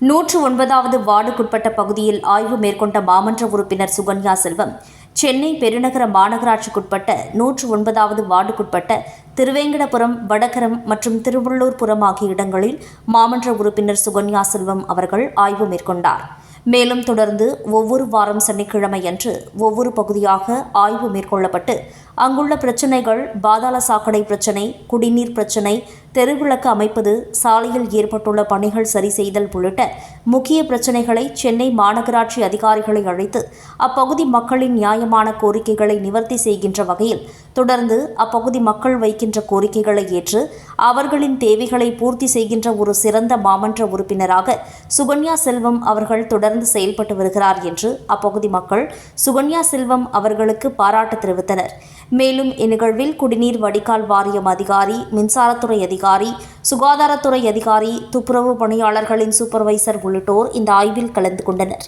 நூற்று ஒன்பதாவது வார்டுக்குட்பட்ட பகுதியில் ஆய்வு மேற்கொண்ட மாமன்ற உறுப்பினர் சுகன்யா செல்வம் சென்னை பெருநகர மாநகராட்சிக்குட்பட்ட நூற்று ஒன்பதாவது வார்டுக்குட்பட்ட திருவேங்கடபுரம் வடகரம் மற்றும் திருவள்ளூர்புரம் ஆகிய இடங்களில் மாமன்ற உறுப்பினர் சுகன்யா செல்வம் அவர்கள் ஆய்வு மேற்கொண்டார். மேலும் தொடர்ந்து ஒவ்வொரு வாரம் சனிக்கிழமையன்று ஒவ்வொரு பகுதியாக ஆய்வு மேற்கொள்ளப்பட்டு அங்குள்ள பிரச்சினைகள் பாதாள சாக்கடை பிரச்சினை குடிநீர் பிரச்சினை தெருவிளக்கு அமைப்பது சாலையில் ஏற்பட்டுள்ள பணிகள் சரி செய்தல் உள்ளிட்ட முக்கிய பிரச்சினைகளை சென்னை மாநகராட்சி அதிகாரிகளை அழைத்து அப்பகுதி மக்களின் நியாயமான கோரிக்கைகளை நிவர்த்தி செய்கின்ற வகையில் தொடர்ந்து அப்பகுதி மக்கள் வைக்கின்ற கோரிக்கைகளை ஏற்று அவர்களின் தேவைகளை பூர்த்தி செய்கின்ற ஒரு சிறந்த மாமன்ற உறுப்பினராக சுகன்யா செல்வம் அவர்கள் தொடர்ந்து செயல்பட்டு வருகிறார் என்று அப்பகுதி மக்கள் சுகன்யா செல்வம் அவர்களுக்கு பாராட்டு தெரிவித்தனர். மேலும் இந்நிகழ்வில் குடிநீர் வடிகால் வாரியம் அதிகாரி மின்சாரத்துறை அதிகாரி சுகாதாரத்துறை அதிகாரி துப்புரவு பணியாளர்களின் சூப்பர்வைசர் உள்ளிட்டோர் இந்த ஆய்வில் கலந்து கொண்டனர்.